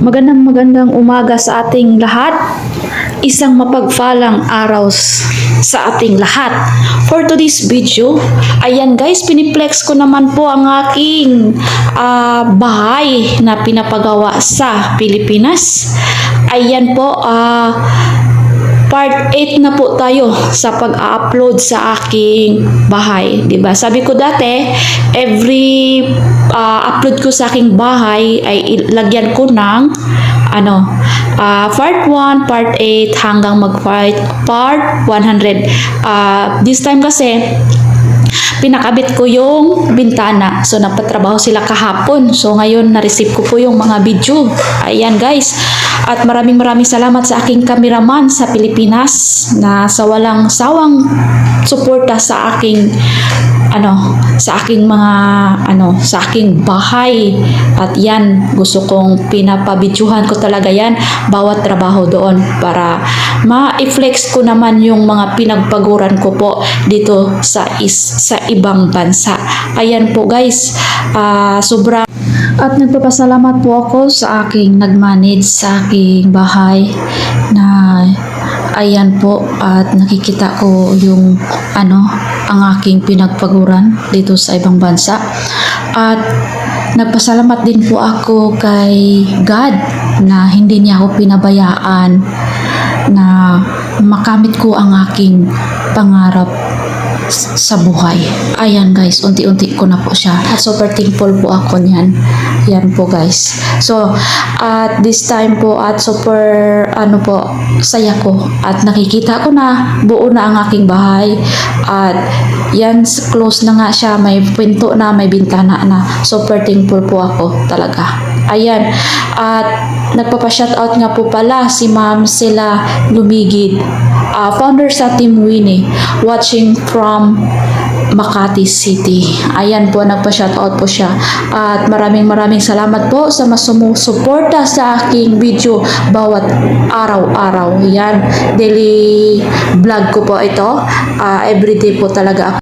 Magandang magandang umaga sa ating lahat. Isang mapagpalang araw sa ating lahat. For today's video, ayan guys, piniplex ko naman po ang aking ah, bahay na pinapagawa sa Pilipinas. Ayan po, ah, part 8 na po tayo sa pag-upload sa aking bahay, 'di ba? Sabi ko dati, every ah, upload ko sa aking bahay ay ilagyan ko ng ano, ah, part 1, part 8 hanggang mag-part part 100. Ah, this time kasi pinakabit ko yung bintana. So, napatrabaho sila kahapon. So, ngayon, na-receive ko po yung mga video. Ayan, guys. At maraming maraming salamat sa aking kameraman sa Pilipinas na sa walang sawang suporta sa aking ano sa aking mga ano sa aking bahay. At yan gusto kong pinapabidyuhan ko talaga yan. Bawat trabaho doon para ma-flex ko naman yung mga pinagpaguran ko po dito sa is sa ibang bansa. Ayan po guys. Ah sobra at nagpapasalamat po ako sa aking nag-manage sa aking bahay na ayan po at nakikita ko yung ano ang aking pinagpaguran dito sa ibang bansa. At nagpasalamat din po ako kay God na hindi niya ako pinabayaan na makamit ko ang aking pangarap sa buhay. Ayan guys, unti-unti ko na po siya. At super thankful po ako niyan. Yan po guys. So, at this time po at super ano po, saya ko. At nakikita ko na buo na ang aking bahay. At yan, close na nga siya. May pinto na, may bintana na. Super thankful po ako talaga. Ayan. At nagpapa-shoutout nga po pala si Ma'am Sila Lumigid. ah, founder sa Team Winnie. Watching from Makati City. Ayan po, nagpa-shoutout po siya. At maraming maraming salamat po sa masumusuporta sa aking video bawat araw-araw. Yan, daily vlog ko po ito. Ah, everyday po talaga ako